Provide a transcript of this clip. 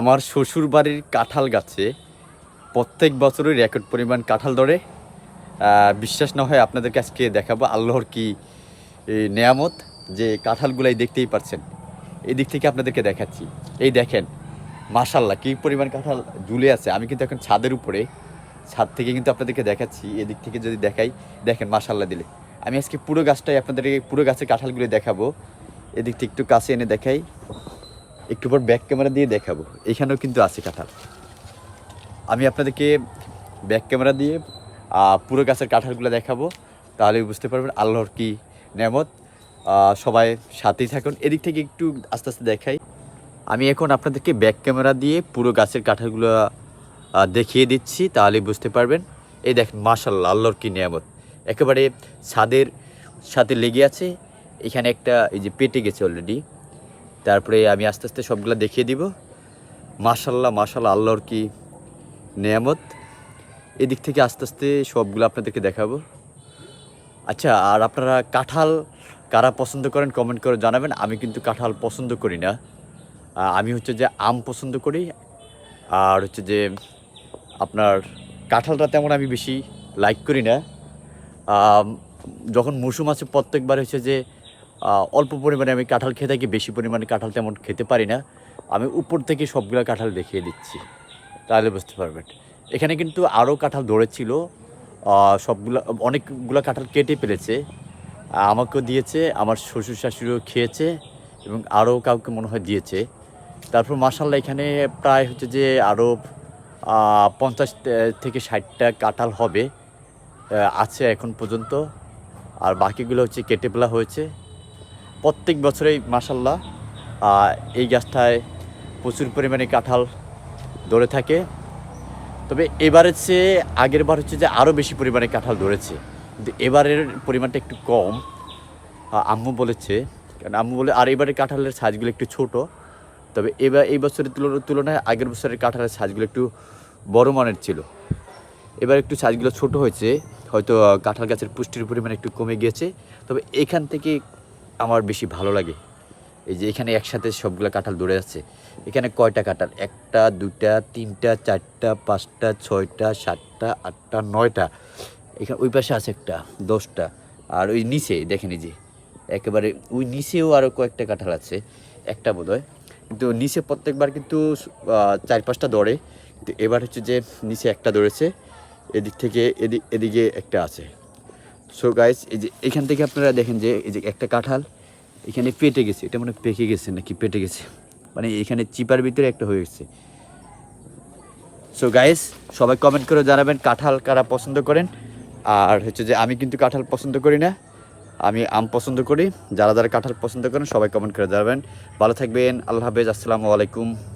আমার শ্বশুর বাড়ির কাঁঠাল গাছে প্রত্যেক বছরই রেকর্ড পরিমাণ কাঁঠাল ধরে। বিশ্বাস না হয় আপনাদেরকে আজকে দেখাবো আল্লাহর কি নেয়ামত যে কাঁঠালগুলাই দেখতেই পারছেন। এই দিক থেকে আপনাদেরকে দেখাচ্ছি। এই দেখেন মাশাল্লাহ কী পরিমাণ কাঁঠাল ঝুলে আছে। আমি কিন্তু এখন ছাদের উপরে, ছাদ থেকে কিন্তু আপনাদেরকে দেখাচ্ছি। এদিক থেকে যদি দেখাই, দেখেন মাশাল্লাহ দিলে। আমি আজকে পুরো গাছটাই আপনাদেরকে, পুরো গাছের কাঁঠালগুলো দেখাবো। এদিক থেকে একটু কাছে এনে দেখাই। একটু পর ব্যাক ক্যামেরা দিয়ে দেখাবো। এখানেও কিন্তু আছে কাঁঠাল। আমি আপনাদেরকে ব্যাক ক্যামেরা দিয়ে পুরো গাছের কাঁঠালগুলো দেখাবো। তাহলে বুঝতে পারবেন আল্লাহর কি নেমত। সবাই সাথেই থাকুন। এদিক থেকে একটু আস্তে আস্তে দেখাই। আমি এখন আপনাদেরকে ব্যাক ক্যামেরা দিয়ে পুরো গাছের কাঁঠালগুলো দেখিয়ে দিচ্ছি। তাহলে বুঝতে পারবেন। এই দেখেন মাশাল্লাহ আল্লাহর কি নিয়ামত একেবারে ছাদের সাথে লেগে আছে। এখানে একটা, এই যে পেটে গেছে অলরেডি তারপরে আমি আস্তে আস্তে সবগুলো দেখিয়ে দিব। মাশাল্লাহ মাশাল্লাহ আল্লাহর কি নেয়ামত। এদিক থেকে আস্তে আস্তে সবগুলো আপনাদেরকে দেখাবো। আচ্ছা আর আপনারা কাঁঠাল কারা পছন্দ করেন কমেন্ট করে জানাবেন। আমি কিন্তু কাঁঠাল পছন্দ করি না। আমি হচ্ছে যে আম পছন্দ করি। আর হচ্ছে যে আপনার কাঁঠালটা তেমন আমি বেশি লাইক করি না। যখন মৌসুম আছে প্রত্যেকবার হচ্ছে যে অল্প পরিমাণে আমি কাঁঠাল খেয়ে থাকি, বেশি পরিমাণে কাঁঠাল তেমন খেতে পারি না। আমি উপর থেকে সবগুলো কাঁঠাল দেখিয়ে দিচ্ছি। তাহলে বুঝতে পারবেন। এখানে কিন্তু আরও কাঁঠাল ধরেছিল। সবগুলো, অনেকগুলো কাঁঠাল কেটে ফেলেছে। আমাকেও দিয়েছে, আমার শ্বশুর শাশুড়িও খেয়েছে এবং আরও কাউকে মনে হয় দিয়েছে। তারপর মাসাল্লাহ এখানে প্রায় হচ্ছে যে আরও পঞ্চাশ থেকে ষাটটা কাঁঠাল হবে আছে এখন পর্যন্ত। আর বাকিগুলো হচ্ছে কেটে ফেলা হয়েছে। প্রত্যেক বছরেই মাসাল্লাহ এই গাছটায় প্রচুর পরিমাণে কাঁঠাল ধরে থাকে। তবে এবারের চেয়ে আগের বার হচ্ছে যে আরও বেশি পরিমাণে কাঁঠাল ধরেছে। কিন্তু এবারের পরিমাণটা একটু কম। আম্মু বলেছে, কারণ আম্মু বলে, আর এবারের কাঁঠালের সাইজগুলো একটু ছোট। তবে এবার, এই বছরের তুলনা- তুলনায় আগের বছরের কাঁঠালের সাইজগুলো একটু বড় মানের ছিল। এবার একটু সাইজগুলো ছোট হয়েছে। হয়তো কাঁঠাল গাছের পুষ্টির পরিমাণ একটু কমে গিয়েছে। তবে এখান থেকে আমার বেশি ভালো লাগে। এই যে এখানে একসাথে সবগুলো কাঁঠাল ধরে আছে। এখানে কয়টা কাঁঠাল? একটা দুটা তিনটা, চারটা, পাঁচটা, ছয়টা, সাতটা, আটটা, নয়টা। এখানে ওই পাশে আছে একটা, দশটা। আর ওই নিচে, দেখেন এই যে, একেবারে ওই নিচেও আরও কয়েকটা কাঁঠাল আছে। একটা বোধ কিন্তু নিচে প্রত্যেকবার কিন্তু চার পাঁচটা দৌড়ে কিন্তু এবার হচ্ছে যে, নিচে একটা দৌড়েছে এদিক থেকে এদিক এদিকে একটা আছে। সো গাইস এই যে এখান থেকে আপনারা দেখেন যে এই যে একটা কাঁঠাল, এখানে পেটে গেছে। এটা মানে পেকে গেছে নাকি পেটে গেছে। মানে এখানে চিপার ভিতরে একটা হয়ে গেছে। সো গাইস সবাই কমেন্ট করে জানাবেন কাঁঠাল কারা পছন্দ করেন। আর হচ্ছে যে আমি কিন্তু কাঁঠাল পছন্দ করি না। আমি আম পছন্দ করি। যারা যারা কাঁঠাল পছন্দ করেন, সবাই কমেন্ট করে জানাবেন। ভালো থাকবেন। আল্লাহ হাফেজ। আসসালামু আলাইকুম।